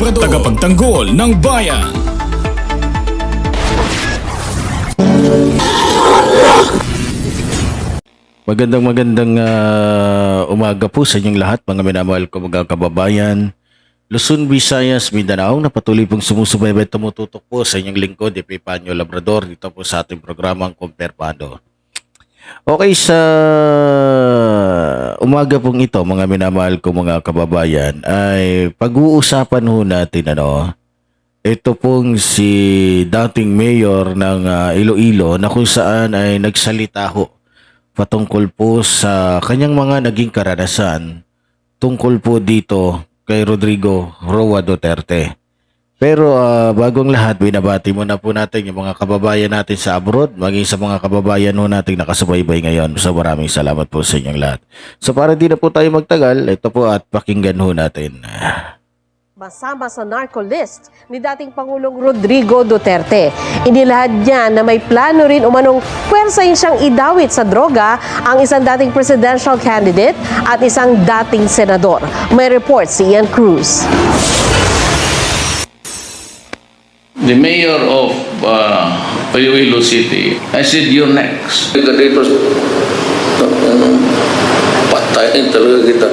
Tagapagtanggol ng bayan Magandang magandang ah, umaga po sa inyong lahat mga minamahal ko mga kababayan. Luzon, Visayas, Mindanao na patuloy pong sumusubaybay at tumututok po sa inyong lingkod, Epipanyo Labrador, dito po sa ating programang Komperpado. Okay, sa umaga pong ito, mga minamahal ko mga kababayan, ay pag-uusapan ho natin ano, ito pong si dating mayor ng ah, Iloilo na kung saan ay nagsalita ho patungkol po sa kanyang mga naging karanasan tungkol po dito kay Rodrigo Roa Duterte. Pero ah, bagong lahat, binabati muna po natin yung mga kababayan natin sa abroad, maging sa mga kababayan ho natin nakasubaybay ngayon. So maraming salamat po sa inyong lahat. So para di na po tayo magtagal, ito po at pakinggan ho natin. Masama sa narco list ni dating Pangulong Rodrigo Duterte. Inilahad niya na may plano rin umanong pwersahin siyang idawit sa droga ang isang dating presidential candidate at isang dating senador. May report si Ian Cruz. The mayor of uh, Iloilo City, I said, you're next. Patayin talaga kita.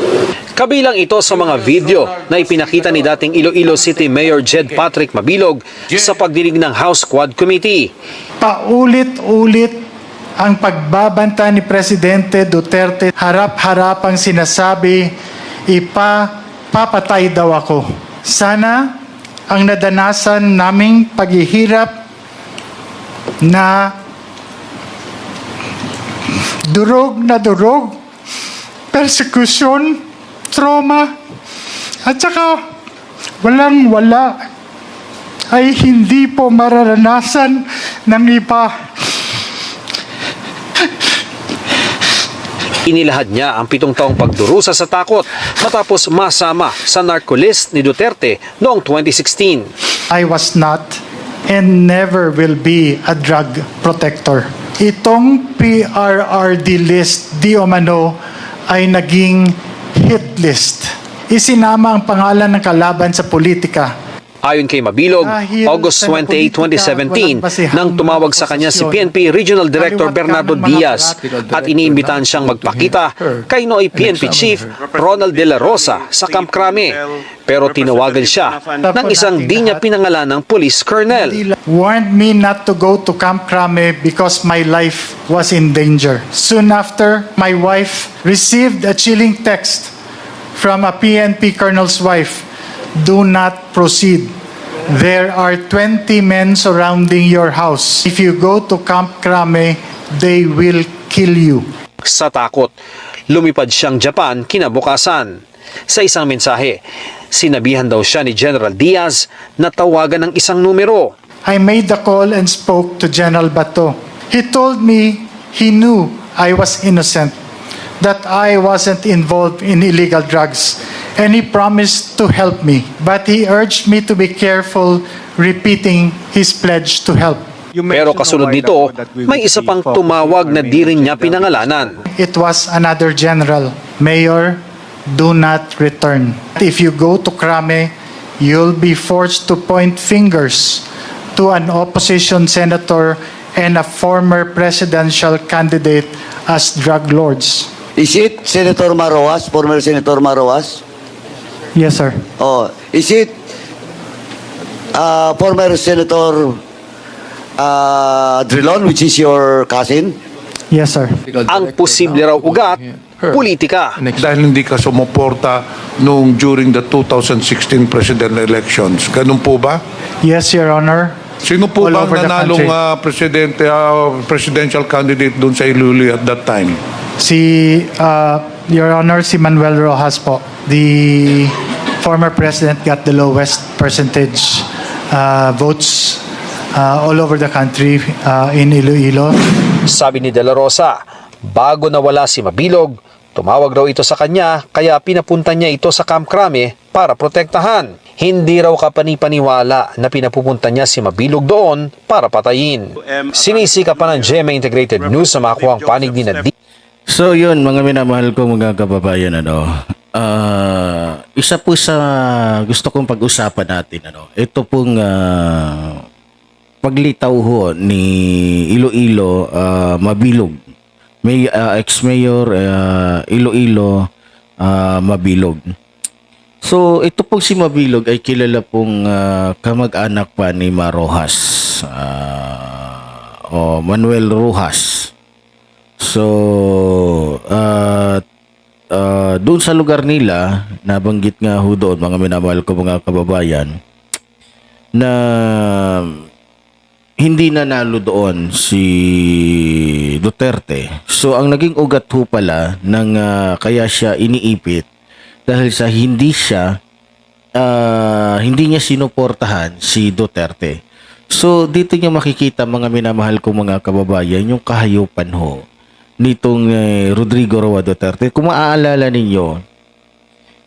Kabilang ito sa mga video na ipinakita ni dating Iloilo City Mayor Jed Patrick Mabilog sa pagdinig ng House Quad Committee. paulit-ulit ang pagbabanta ni Presidente Duterte harap-harapang sinasabi ipa papatay daw ako. Sana ang nadanasan naming paghihirap na durog na durog, persecution, trauma, at saka walang wala ay hindi po mararanasan ng iba. Inilahad niya ang pitong taong pagdurusa sa takot matapos masama sa narcolist ni Duterte noong 2016. I was not and never will be a drug protector. Itong PRRD list di umano ay naging hit list. Isinama ang pangalan ng kalaban sa politika. Ayon kay Mabilog, Dahil August sa 28, politika, 2017, walang basihang nang tumawag sa kanya si. PNP Regional Director Bernardo Diaz at iniimbitahan siyang magpakita kay Noy PNP Chief Ronald De La Rosa sa Camp Crame. Pero tinawagan siya ng isang di niya pinangalan ng police colonel. warned me not to go to Camp Crame because my life was in danger. Soon after, my wife received a chilling text from a PNP colonel's wife. Do not proceed. There are 20 men surrounding your house. If you go to Camp Crame, they will kill you. Sa takot, lumipad siyang Japan kinabukasan. Sa isang mensahe, sinabihan daw siya ni General Diaz na tawagan ng isang numero. I made the call and spoke to General Bato. He told me he knew I was innocent, that I wasn't involved in illegal drugs, and he promised to help me. But he urged me to be careful repeating his pledge to help. Pero kasunod nito, may isa pang tumawag na di rin niya pinangalanan. It was another general. Mayor, do not return. If you go to Krame, you'll be forced to point fingers to an opposition senator and a former presidential candidate as drug lords. Is it Senator Maroas, former Senator Maroas? Yes, sir. Oh, is it uh, former Senator uh, Drilon, which is your cousin? Yes, sir. Ang posible raw ugat, politika. Dahil hindi ka sumuporta nung during the 2016 presidential elections. Ganun po ba? Yes, Your Honor. Sino po All ba ang over the nanalong country. ah, presidente, ah, presidential candidate doon sa Iloilo at that time? Si, uh, Your Honor, si Manuel Rojas po, the former president got the lowest percentage uh, votes uh, all over the country uh, in Iloilo. Sabi ni De La Rosa, bago nawala si Mabilog, tumawag raw ito sa kanya kaya pinapunta niya ito sa Camp Crame para protektahan. Hindi raw kapanipaniwala na pinapupunta niya si Mabilog doon para patayin. Sinisika pa ng GMA Integrated News sa makuha ang panig ni Nadia So yun, mga minamahal ko mga kababayan, ano, ah, isa po sa gusto kong pag-usapan natin, ano, ito pong ah, paglitaw ho ni Iloilo ah, Mabilog. May ah, ex-mayor ah, Iloilo ah, Mabilog. So ito pong si Mabilog ay kilala pong ah, kamag-anak pa ni Marojas ah, o Manuel Rojas. So, at uh, doon sa lugar nila, nabanggit nga ho doon, mga minamahal ko mga kababayan, na hindi nanalo doon si Duterte. So, ang naging ugat ho pala ng ah, kaya siya iniipit dahil sa hindi siya ah, hindi niya sinuportahan si Duterte. So dito niyo makikita mga minamahal kong mga kababayan yung kahayupan ho nitong eh, Rodrigo Roa Duterte. Kung maaalala ninyo,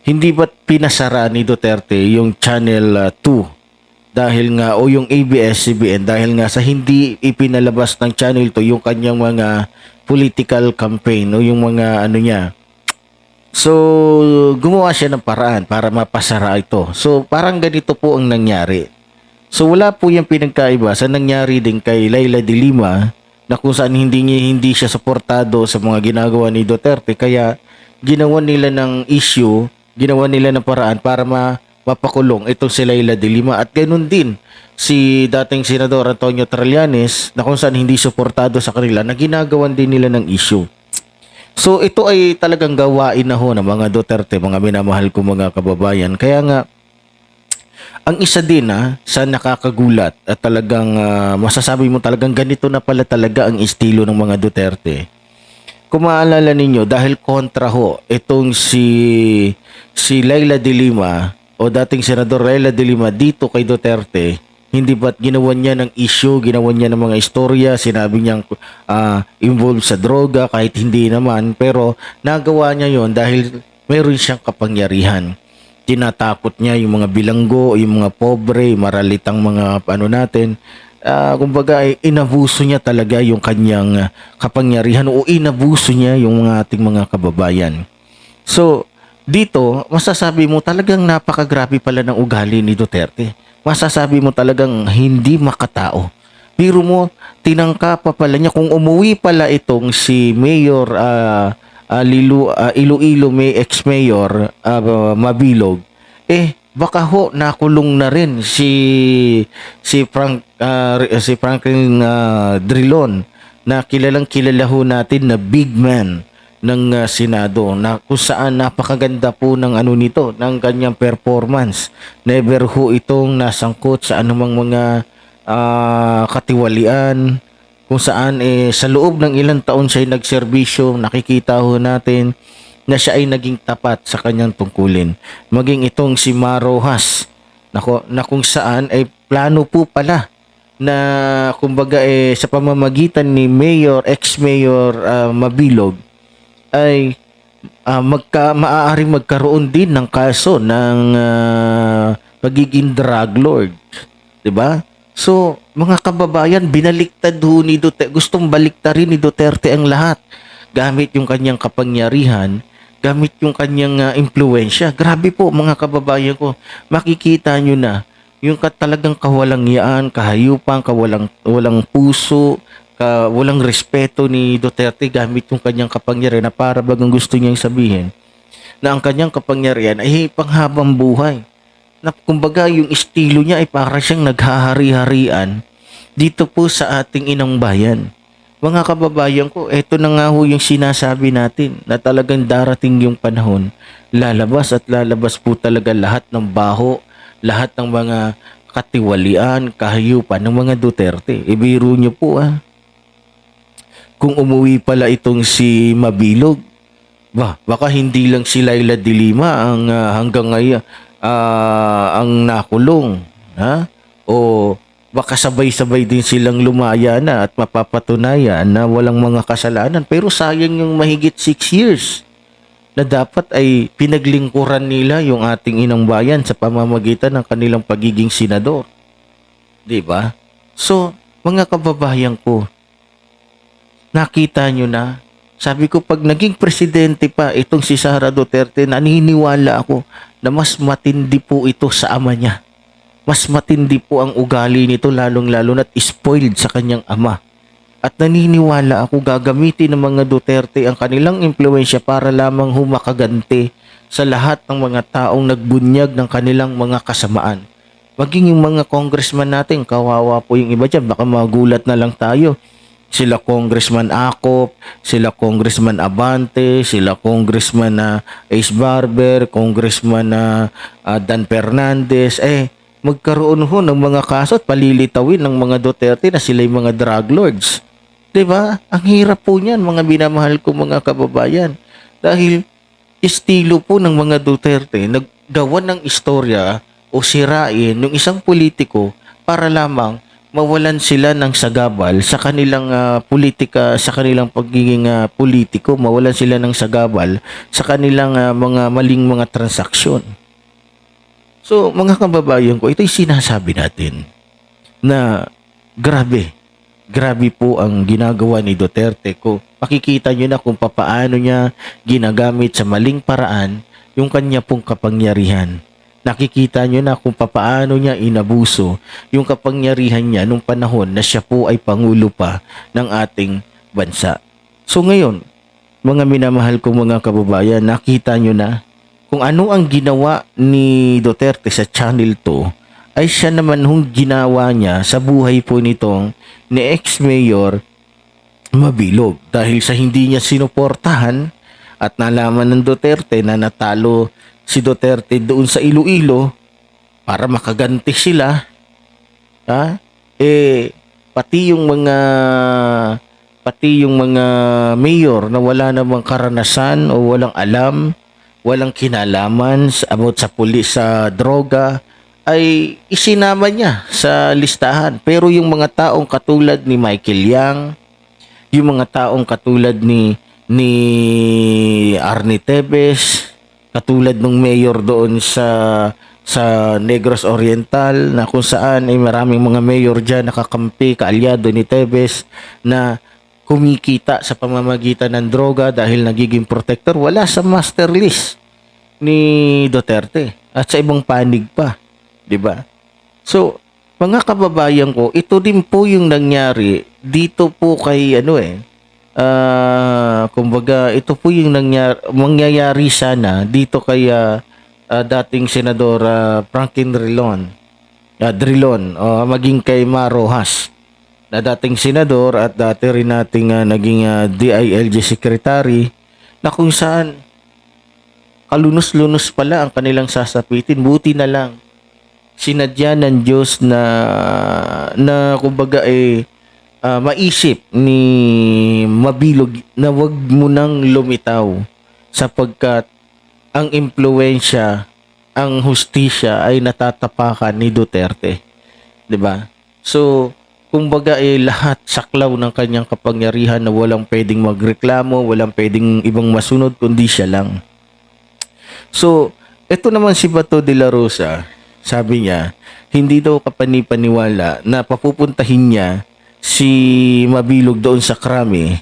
hindi ba't pinasara ni Duterte yung Channel ah, 2 dahil nga o yung ABS-CBN dahil nga sa hindi ipinalabas ng Channel 2 yung kanyang mga political campaign o yung mga ano niya So, gumawa siya ng paraan para mapasara ito. So, parang ganito po ang nangyari. So, wala po yung pinagkaiba sa nangyari din kay Laila de Lima na kung saan hindi, niya, hindi siya suportado sa mga ginagawa ni Duterte. Kaya, ginawa nila ng issue, ginawa nila ng paraan para ma, mapakulong itong si Laila de Lima. At ganun din si dating Senador Antonio Trillanes na kung saan hindi suportado sa kanila na ginagawan din nila ng issue. So ito ay talagang gawain na ho ng mga Duterte, mga minamahal ko mga kababayan. Kaya nga, ang isa din ha, sa nakakagulat at talagang ah, masasabi mo talagang ganito na pala talaga ang estilo ng mga Duterte. Kung maalala ninyo, dahil kontra ho, itong si, si Laila de Lima o dating Senador Laila de Lima dito kay Duterte, hindi ba't ginawa niya ng issue, ginawa niya ng mga istorya, sinabi niyang ah, involved sa droga kahit hindi naman, pero nagawa niya yon dahil mayroon siyang kapangyarihan. Tinatakot niya yung mga bilanggo, yung mga pobre, maralitang mga ano natin. Ah, kumbaga ay inabuso niya talaga yung kanyang kapangyarihan o inabuso niya yung mga ating mga kababayan. So, dito, masasabi mo talagang napakagrabe pala ng ugali ni Duterte. Masasabi mo talagang hindi makatao. Biro mo, tinangka pa pala niya kung umuwi pala itong si Mayor ah, ah, Lilu, ah, Iloilo may ex-mayor ah, Mabilog, eh baka ho nakulong na rin si si Frank ah, si Franklin ah, Drilon na kilalang kilala ho natin na big man ng ah, Senado na kung saan napakaganda po ng ano nito ng kanyang performance. Never ho itong nasangkot sa anumang mga ah, katiwalian kung saan eh sa loob ng ilang taon siya ay nagserbisyo nakikita ho natin na siya ay naging tapat sa kanyang tungkulin maging itong si Marojas na, na kung saan ay plano po pala na kumbaga eh sa pamamagitan ni Mayor ex-Mayor ah, Mabilog ay ah, magka maaaring magkaroon din ng kaso ng ah, pagiging drug lord, 'di ba? So, mga kababayan, binaliktad ho ni Duterte, gustong baliktarin ni Duterte ang lahat gamit yung kanyang kapangyarihan, gamit yung kanyang ah, impluensya. Grabe po mga kababayan ko, makikita nyo na yung ka, talagang kawalangyaan, kahayupan, kawalang walang puso, ka, walang respeto ni Duterte gamit yung kanyang kapangyarihan na para bagang gusto niyang sabihin na ang kanyang kapangyarihan ay panghabang buhay. Na kumbaga yung estilo niya ay para siyang naghahari-harian dito po sa ating inang bayan. mga kababayan ko, eto na nga ho yung sinasabi natin na talagang darating yung panahon, lalabas at lalabas po talaga lahat ng baho, lahat ng mga katiwalian, kahayupan ng mga Duterte. Ibiro nyo po ah. Kung umuwi pala itong si Mabilog, ba, baka hindi lang si Laila de Lima ang ah, hanggang ngayon ah, ang nakulong, ha? O baka sabay-sabay din silang lumaya na at mapapatunayan na walang mga kasalanan. Pero sayang yung mahigit 6 years na dapat ay pinaglingkuran nila yung ating inang bayan sa pamamagitan ng kanilang pagiging senador. 'Di ba? So, mga kababayan ko, nakita nyo na, sabi ko pag naging presidente pa itong si Sara Duterte, naniniwala ako na mas matindi po ito sa ama niya mas matindi po ang ugali nito lalong-lalo na't spoiled sa kanyang ama. At naniniwala ako gagamitin ng mga Duterte ang kanilang impluensya para lamang humakaganti sa lahat ng mga taong nagbunyag ng kanilang mga kasamaan. Maging yung mga congressman natin, kawawa po yung iba dyan, baka magulat na lang tayo. Sila Congressman Acop, sila Congressman Abante, sila Congressman na Ace Barber, Congressman na Dan Fernandez, eh, magkaroon ho ng mga kaso at palilitawin ng mga Duterte na sila yung mga drug lords. 'Di ba? Ang hirap po niyan mga binamahal ko mga kababayan. Dahil estilo po ng mga Duterte naggawan ng istorya o sirain ng isang politiko para lamang mawalan sila ng sagabal sa kanilang ah, politika, sa kanilang pagiging ah, politiko, mawalan sila ng sagabal sa kanilang ah, mga maling mga transaksyon. So, mga kababayan ko, ito'y sinasabi natin na grabe, grabe po ang ginagawa ni Duterte ko. Makikita nyo na kung papaano niya ginagamit sa maling paraan yung kanya pong kapangyarihan. Nakikita nyo na kung papaano niya inabuso yung kapangyarihan niya nung panahon na siya po ay pangulo pa ng ating bansa. So ngayon, mga minamahal kong mga kababayan, nakita nyo na kung ano ang ginawa ni Duterte sa Channel 2 ay siya naman hong ginawa niya sa buhay po nitong ni ex-mayor Mabilog dahil sa hindi niya sinuportahan at nalaman ng Duterte na natalo si Duterte doon sa Iloilo para makaganti sila ha eh pati yung mga pati yung mga mayor na wala namang karanasan o walang alam walang kinalaman about sa pulis sa droga ay isinama niya sa listahan. Pero yung mga taong katulad ni Michael Yang, yung mga taong katulad ni ni Arnie Tevez, katulad ng mayor doon sa sa Negros Oriental na kung saan ay maraming mga mayor diyan nakakampi kaalyado ni Tevez na kumikita sa pamamagitan ng droga dahil nagiging protector wala sa master list ni Duterte at sa ibang panig pa, 'di ba? So, mga kababayan ko, ito din po yung nangyari dito po kay ano eh ah kumbaga ito po yung nangyari, mangyayari sana dito kay ah, dating senador ah, Franklin Drilon. ah, Drilon o maging kay Marojas na dating senador at dati rin nating ah, naging ah, DILG secretary na kung saan kalunos-lunos pala ang kanilang sasapitin. Buti na lang sinadya ng Diyos na na kumbaga eh ah, maisip ni Mabilog na wag mo nang lumitaw sapagkat ang impluensya, ang hustisya ay natatapakan ni Duterte. 'Di ba? So, kumbaga eh lahat saklaw ng kanyang kapangyarihan na walang pwedeng magreklamo, walang pwedeng ibang masunod kundi siya lang. So, ito naman si Bato de la Rosa, sabi niya, hindi daw kapanipaniwala na papupuntahin niya si Mabilog doon sa Krami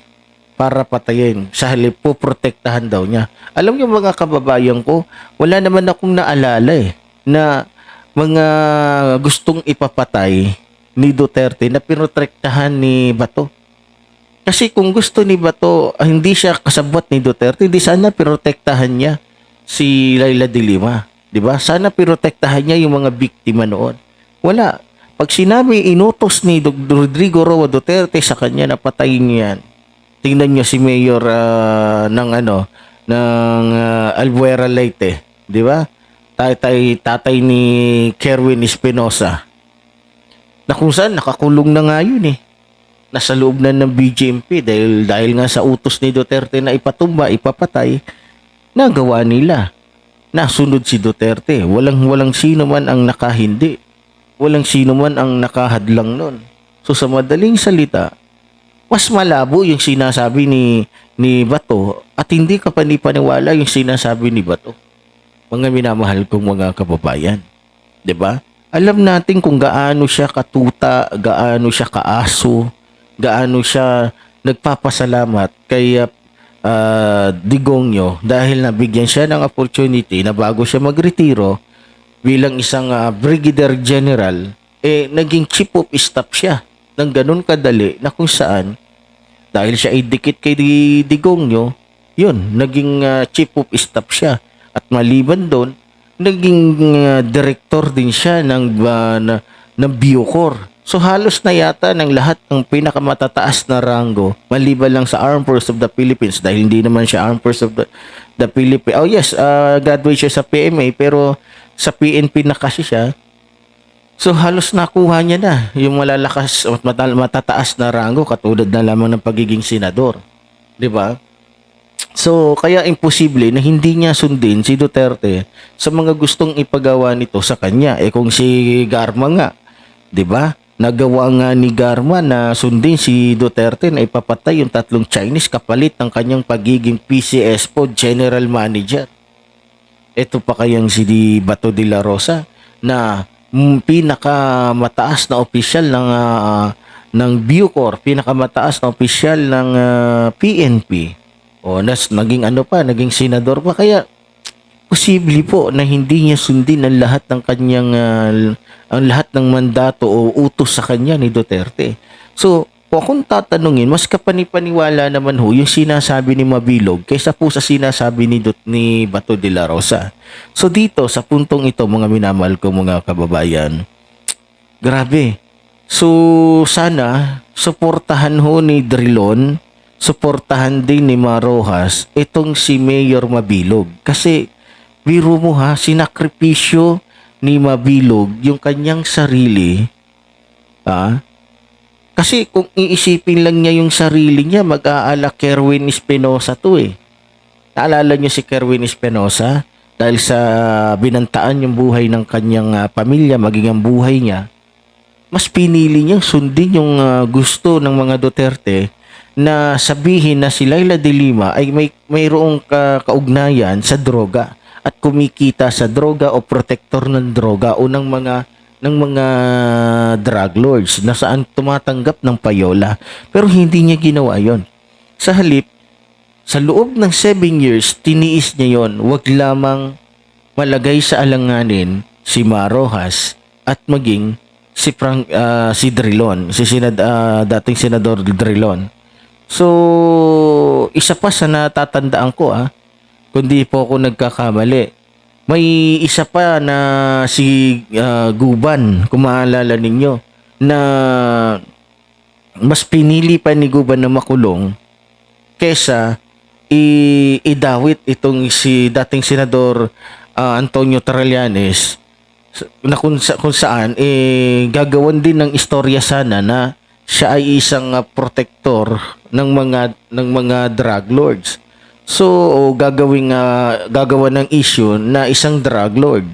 para patayin. Sa halip po, protektahan daw niya. Alam niyo mga kababayan ko, wala naman akong naalala eh, na mga gustong ipapatay ni Duterte na pinotektahan ni Bato. Kasi kung gusto ni Bato, ah, hindi siya kasabot ni Duterte, hindi sana pinotektahan niya si Laila de Lima. 'Di ba? Sana pinotektahan niya yung mga biktima noon. Wala. Pag sinabi inutos ni Rodrigo Roa Duterte sa kanya na patayin yan. Tingnan niyo si Mayor ah, ng ano ng ah, Albuera Leyte, di ba? Tatay tatay ni Kerwin Espinosa. Na kung saan nakakulong na nga yun eh. Nasa loob na ng BJMP dahil dahil nga sa utos ni Duterte na ipatumba, ipapatay, nagawa nila. Nasunod si Duterte. Walang walang sino man ang nakahindi. Walang sino man ang nakahadlang nun. So sa madaling salita, mas malabo yung sinasabi ni ni Bato at hindi ka panipaniwala yung sinasabi ni Bato. Mga minamahal kong mga kababayan. 'Di ba? Alam natin kung gaano siya katuta, gaano siya kaaso, gaano siya nagpapasalamat kay uh, Digongyo dahil nabigyan siya ng opportunity na bago siya magretiro bilang isang ah, brigadier general, eh naging chief of staff siya ng ganun kadali na kung saan dahil siya ay dikit kay Di- Digongyo, yun, naging ah, chief of staff siya. At maliban doon, naging ah, director din siya ng, ah, na, ng Biocor. So halos na yata ng lahat ng pinakamatataas na ranggo, maliban lang sa Armed Forces of the Philippines dahil hindi naman siya Armed Forces of the, the Philippines. Oh yes, ah, graduate siya sa PMA pero sa PNP na kasi siya. So halos nakuha niya na yung malalakas at mata- matataas na rango katulad na lamang ng pagiging senador. 'Di ba? So kaya imposible na hindi niya sundin si Duterte sa mga gustong ipagawa nito sa kanya. Eh kung si Garma nga, 'di ba? Nagawa nga ni Garma na sundin si Duterte na ipapatay yung tatlong Chinese kapalit ng kanyang pagiging PCS po General Manager. Ito pa kayang si Di Bato de la Rosa na mm, pinakamataas na opisyal ng ah, ng Bucor, pinakamataas na opisyal ng ah, PNP. O nas naging ano pa, naging senador pa kaya posible po na hindi niya sundin ang lahat ng kanyang ah, ang lahat ng mandato o utos sa kanya ni Duterte. So, kung akong tatanungin, mas kapanipaniwala naman ho yung sinasabi ni Mabilog kaysa po sa sinasabi ni, Dut- ni Bato de la Rosa. So dito, sa puntong ito, mga minamahal ko mga kababayan, grabe. So sana, suportahan ho ni Drilon, suportahan din ni Marojas itong si Mayor Mabilog. Kasi, biro mo ha, sinakripisyo ni Mabilog yung kanyang sarili, ah, kasi kung iisipin lang niya yung sarili niya, mag-aala Kerwin Espinosa to eh. Naalala niyo si Kerwin Espinosa? Dahil sa binantaan yung buhay ng kanyang ah, pamilya, maging ang buhay niya, mas pinili niyang sundin yung ah, gusto ng mga Duterte na sabihin na si Laila de Lima ay may mayroong ka, kaugnayan sa droga at kumikita sa droga o protector ng droga o ng mga ng mga drug lords na saan tumatanggap ng payola. Pero hindi niya ginawa yon sa halip sa loob ng 7 years tiniis niya yon wag lamang malagay sa alanganin si Marojas at maging si Frank ah, si Drilon si sinad ah, dating senador Drilon. So isa pa sa natatandaan ko ah kundi po ako nagkakamali may isa pa na si ah, Guban, kung maalala ninyo, na mas pinili pa ni Guban na makulong kesa i idawit itong si dating senador ah, Antonio Trillanes na kung, sa, kung saan eh gagawan din ng istorya sana na siya ay isang ah, protector ng mga ng mga drug lords. So gagawing ah, gagawa ng issue na isang drug lord.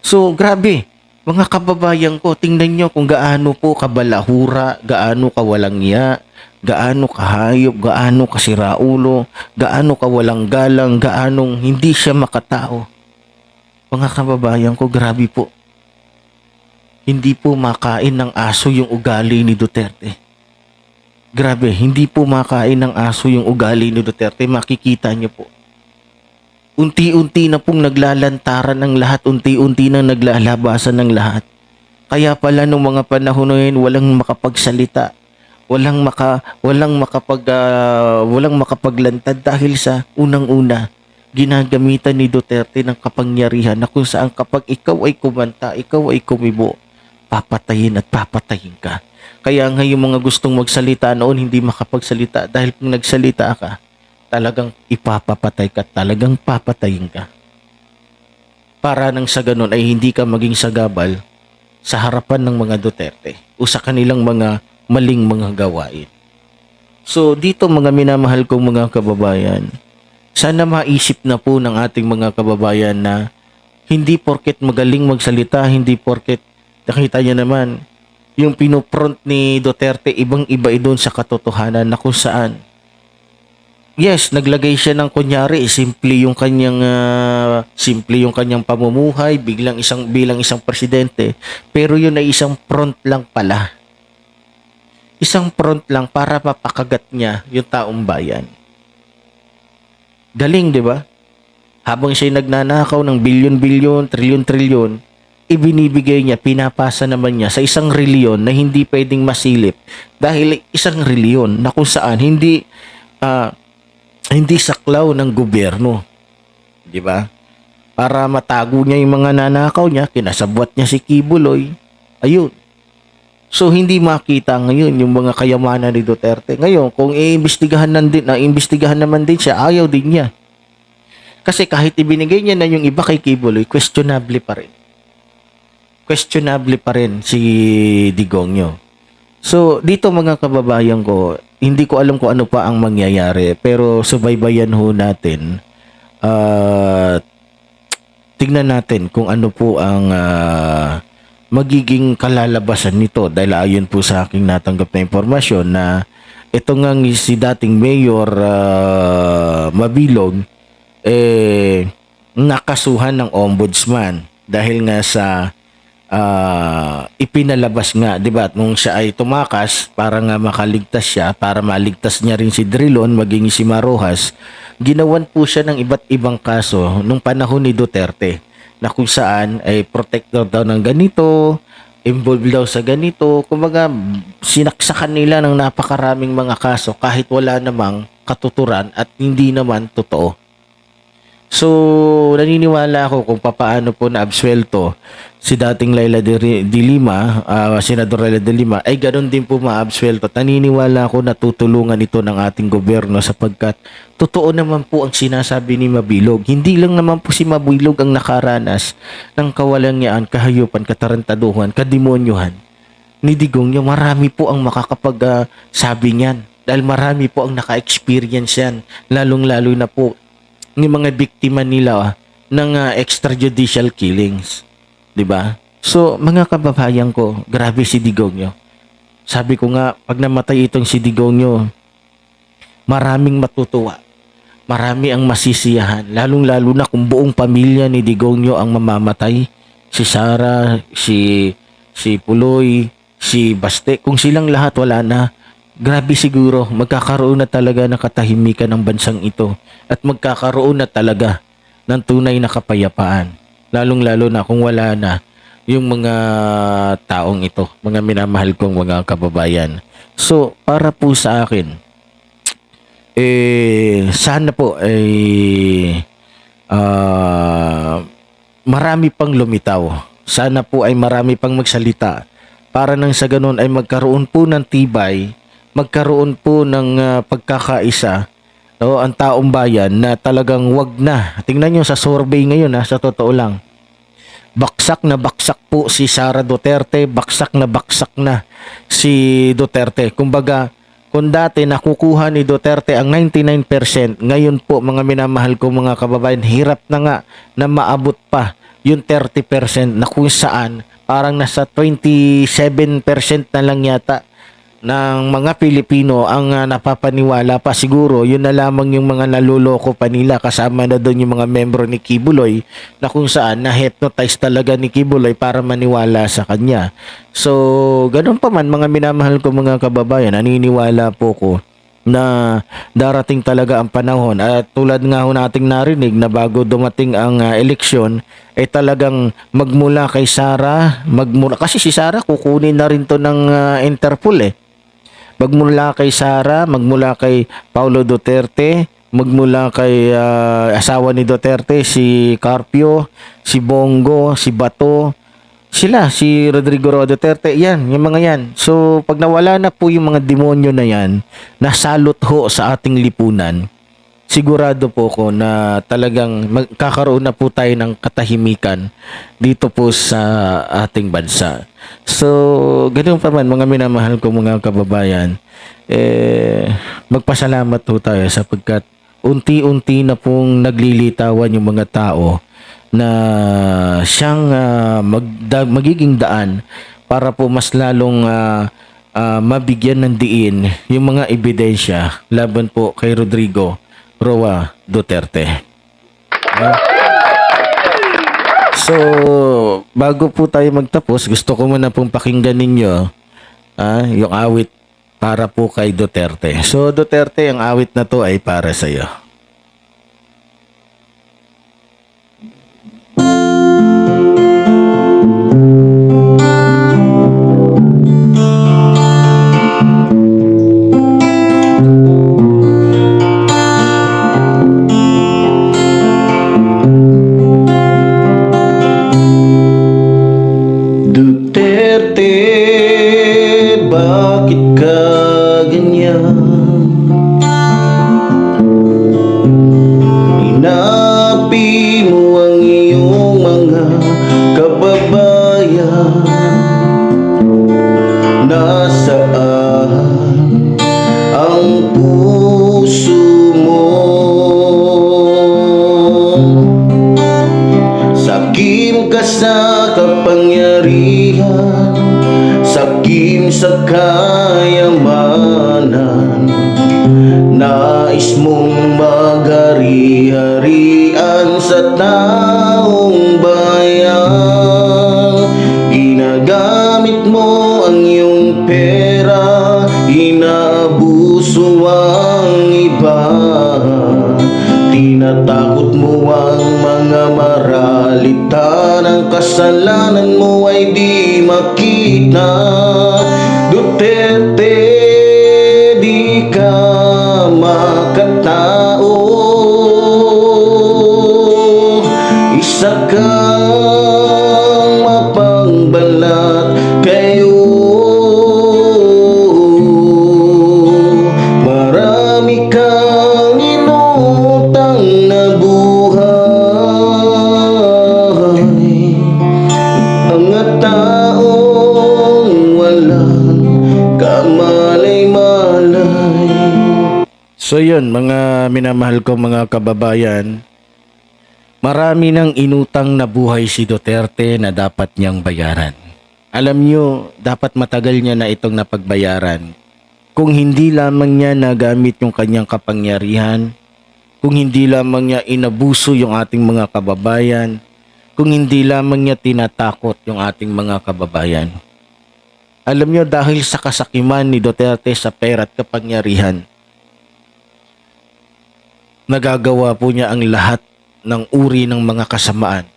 So grabe, mga kababayan ko, tingnan nyo kung gaano po kabalahura, gaano kawalang iya, gaano kahayop, gaano kasiraulo, gaano kawalang galang, gaanong hindi siya makatao. Mga kababayan ko, grabe po. Hindi po makain ng aso yung ugali ni Duterte. Grabe, hindi po makain ng aso yung ugali ni Duterte. Makikita niyo po. Unti-unti na pong naglalantaran ng lahat, unti-unti na naglalabasan ng lahat. Kaya pala nung mga panahon na yun, walang makapagsalita, walang maka walang makapag ah, walang makapaglantad dahil sa unang-una ginagamitan ni Duterte ng kapangyarihan na kung saan kapag ikaw ay kumanta, ikaw ay kumibo, papatayin at papatayin ka. Kaya nga yung mga gustong magsalita noon hindi makapagsalita dahil kung nagsalita ka, talagang ipapapatay ka, talagang papatayin ka. Para nang sa ganun ay hindi ka maging sagabal sa harapan ng mga Duterte o sa kanilang mga maling mga gawain. So dito mga minamahal kong mga kababayan, sana maisip na po ng ating mga kababayan na hindi porket magaling magsalita, hindi porket nakita niya naman yung pinupront ni Duterte ibang iba doon sa katotohanan na kung saan Yes, naglagay siya ng kunyari, simple yung kanyang ah, simple yung kanyang pamumuhay, biglang isang bilang isang presidente, pero yun ay isang front lang pala. Isang front lang para mapakagat niya yung taong bayan. Galing, 'di ba? Habang siya nagnanakaw ng bilyon-bilyon, trilyon-trilyon, ibinibigay niya, pinapasa naman niya sa isang reliyon na hindi pwedeng masilip dahil isang reliyon na kung saan hindi ah, hindi saklaw ng gobyerno. 'Di ba? Para matago niya yung mga nanakaw niya, kinasabwat niya si Kibuloy. Ayun. So hindi makita ngayon yung mga kayamanan ni Duterte. Ngayon, kung iimbestigahan nan din, na iimbestigahan naman din siya, ayaw din niya. Kasi kahit ibinigay niya na yung iba kay Kibuloy, questionable pa rin. Questionable pa rin si Digongyo. So, dito mga kababayan ko, hindi ko alam kung ano pa ang mangyayari, pero subaybayan ho natin. At tingnan natin kung ano po ang ah, magiging kalalabasan nito dahil ayon po sa aking natanggap na impormasyon na ito nga si dating mayor ah, Mabilog eh nakasuhan ng ombudsman dahil nga sa ah, ipinalabas nga, 'di ba? Nung siya ay tumakas para nga makaligtas siya, para maligtas niya rin si Drilon maging si Marojas, ginawan po siya ng iba't ibang kaso nung panahon ni Duterte na kung saan ay protector daw ng ganito, involved daw sa ganito, kumbaga sinaksakan nila ng napakaraming mga kaso kahit wala namang katuturan at hindi naman totoo. So, naniniwala ako kung papaano po na-absuelto si dating Laila de, de Lima, ah, Senador Laila de Lima, ay ganun din po ma-absuelto. Naniniwala ako na tutulungan ito ng ating gobyerno sapagkat totoo naman po ang sinasabi ni Mabilog. Hindi lang naman po si Mabilog ang nakaranas ng kawalangyaan, kahayupan, katarantaduhan, kademonyuhan ni Digong marami po ang makakapag ah, niyan dahil marami po ang naka-experience yan lalong-lalo na po ng mga biktima nila ah, ng ah, extrajudicial killings. 'di ba? So mga kababayan ko grabe si Digongyo sabi ko nga pag namatay itong si Digongyo maraming matutuwa. Marami ang masisiyahan lalong-lalo na kung buong pamilya ni Digongyo ang mamamatay. Si Sara si si Puloy si Baste. Kung silang lahat wala na grabe siguro magkakaroon na talaga ng katahimikan ng bansang ito at magkakaroon na talaga ng tunay na kapayapaan. Lalong lalo na kung wala na yung mga taong ito mga minamahal kong mga kababayan. So para po sa akin eh sana po ay ah, marami pang lumitaw. Sana po ay marami pang magsalita. Para nang sa ganun ay magkaroon po ng tibay, magkaroon po ng ah, pagkakaisa no, ang taong bayan na talagang wag na. Tingnan nyo sa survey ngayon ha, sa totoo lang. Baksak na baksak po si Sara Duterte, baksak na baksak na si Duterte. Kumbaga, kung dati nakukuha ni Duterte ang 99%, ngayon po mga minamahal ko mga kababayan, hirap na nga na maabot pa yung 30% na kung saan parang nasa 27% na lang yata ng mga Pilipino ang ah, napapaniwala pa siguro. Yun na lamang yung mga naluloko pa nila. Kasama na doon yung mga membro ni Kibuloy na kung saan na-hypnotize talaga ni Kibuloy para maniwala sa kanya. So, ganun pa man mga minamahal ko mga kababayan, naniniwala po ko na darating talaga ang panahon. At tulad nga ho nating narinig na bago dumating ang ah, eleksyon ay talagang magmula kay Sara magmula kasi si Sara kukunin na rin to ng ah, Interpol eh magmula kay Sara, magmula kay Paulo Duterte, magmula kay ah, asawa ni Duterte si Carpio, si Bongo, si Bato, Sila, si Rodrigo Roa Duterte, yan, yung mga yan. So, pag nawala na po yung mga demonyo na yan, nasalot ho sa ating lipunan, sigurado po ko na talagang magkakaroon na po tayo ng katahimikan dito po sa ating bansa. So, ganun pa man, mga minamahal ko mga kababayan, eh, magpasalamat po tayo sapagkat unti-unti na pong naglilitawan yung mga tao na siyang ah, magda- magiging daan para po mas lalong ah, ah, mabigyan ng diin yung mga ebidensya laban po kay Rodrigo Roa Duterte. Ah. So, bago po tayo magtapos, gusto ko muna pong pakinggan ninyo ah, yung awit para po kay Duterte. So, Duterte, ang awit na to ay para sa iyo. You. Taong bayan. Ginagamit mo ang iyong pera Inaabuso ang iba. Tinatakot mo ang mga maralitan Ang kasalanan mo ay di makita So yun, mga minamahal ko mga kababayan, marami nang inutang na buhay si Duterte na dapat niyang bayaran. Alam nyo, dapat matagal niya na itong napagbayaran. Kung hindi lamang niya nagamit yung kanyang kapangyarihan, kung hindi lamang niya inabuso yung ating mga kababayan, kung hindi lamang niya tinatakot yung ating mga kababayan. Alam nyo, dahil sa kasakiman ni Duterte sa pera at kapangyarihan, nagagawa po niya ang lahat ng uri ng mga kasamaan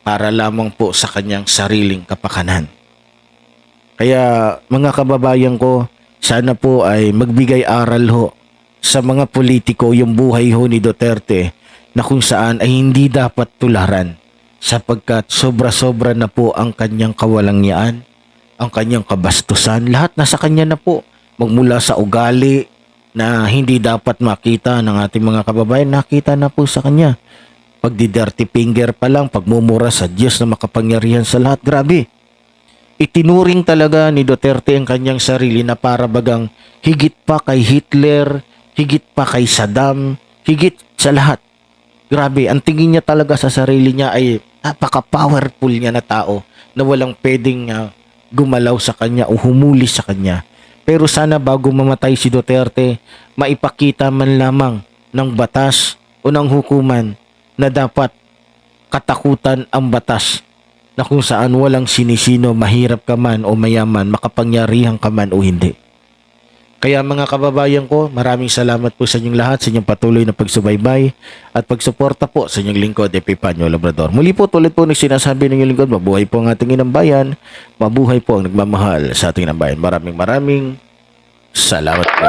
para lamang po sa kanyang sariling kapakanan. Kaya mga kababayan ko, sana po ay magbigay aral ho sa mga politiko yung buhay ho ni Duterte na kung saan ay hindi dapat tularan sapagkat sobra-sobra na po ang kanyang kawalangyaan, ang kanyang kabastusan, lahat nasa kanya na po. Magmula sa ugali na hindi dapat makita ng ating mga kababayan, nakita na po sa kanya. Pagdi-dirty finger pa lang, pagmumura sa Diyos na makapangyarihan sa lahat, grabe. Itinuring talaga ni Duterte ang kanyang sarili na para bagang higit pa kay Hitler, higit pa kay Saddam, higit sa lahat. Grabe, ang tingin niya talaga sa sarili niya ay napaka-powerful niya na tao na walang pwedeng ah, gumalaw sa kanya o humuli sa kanya. Pero sana bago mamatay si Duterte, maipakita man lamang ng batas o ng hukuman na dapat katakutan ang batas na kung saan walang sinisino, mahirap ka man o mayaman, makapangyarihan ka man o hindi. Kaya mga kababayan ko, maraming salamat po sa inyong lahat sa inyong patuloy na pagsubaybay at pagsuporta po sa inyong lingkod, Epipanyo Labrador. Muli po, tulad po ng sinasabi ng inyong lingkod, mabuhay po ang ating inang bayan, mabuhay po ang nagmamahal sa ating inang bayan. Maraming maraming salamat po.